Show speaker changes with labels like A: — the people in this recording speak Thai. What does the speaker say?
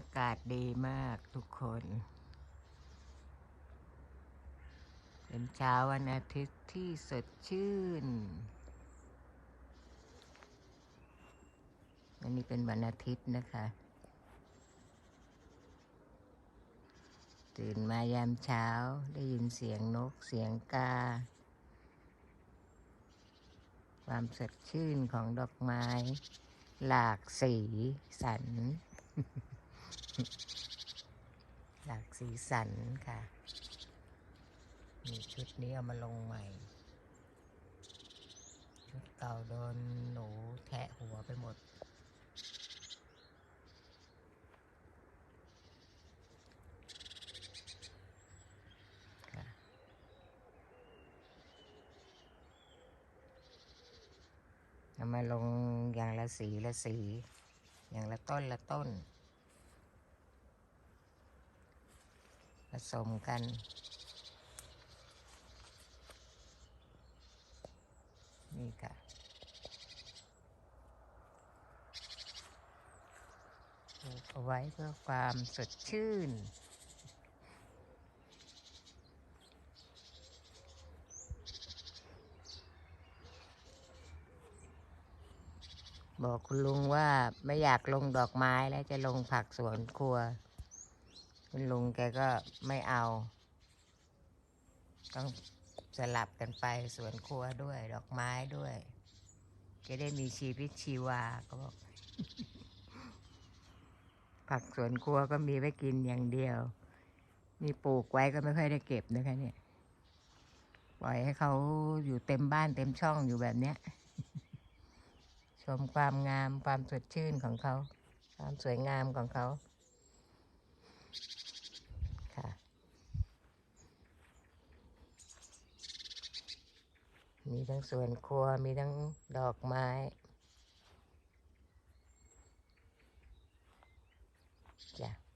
A: ากาศดีมากทุกคน เป็นเช้าวันอาทิตย์ที่สดชื่นอันนี้เป็นวันอาทิตย์นะคะ ตื่นมายามเช้าได้ยินเสียงนกเสียงกา ความสดชื่นของดอกไม้ หลากสีสัน หลาก สีสันค่ะนี่ชุดนี้เอามาลงใหม่ ชุดเก่าโดนหนูแทะหัวไปหมด ค่ะ เอามาลงอย่างละสีละสี อย่างละต้นละต้น สมกัน นี่ค่ะ ปลูกเอาไว้เพื่อความสดชื่น บอกคุณลุงว่าไม่อยากลงดอกไม้แล้วจะลงผักสวนครัว คุณลุงแกก็ไม่เอา ต้องสลับกันไปสวนครัวด้วย ดอกไม้ด้วย จะได้มีชีวิตชีวาก็บอกผักสวนครัวก็มีไว้กินอย่างเดียว มีปลูกไว้ก็ไม่ค่อยได้เก็บนะคะเนี่ย ปล่อยให้เขาอยู่เต็มบ้านเต็มช่องอยู่แบบเนี้ย ชมความงามความสดชื่นของเขา ความสวยงามของเขา มีทั้งสวนครัว มีทั้งดอกไม้ จ้ะ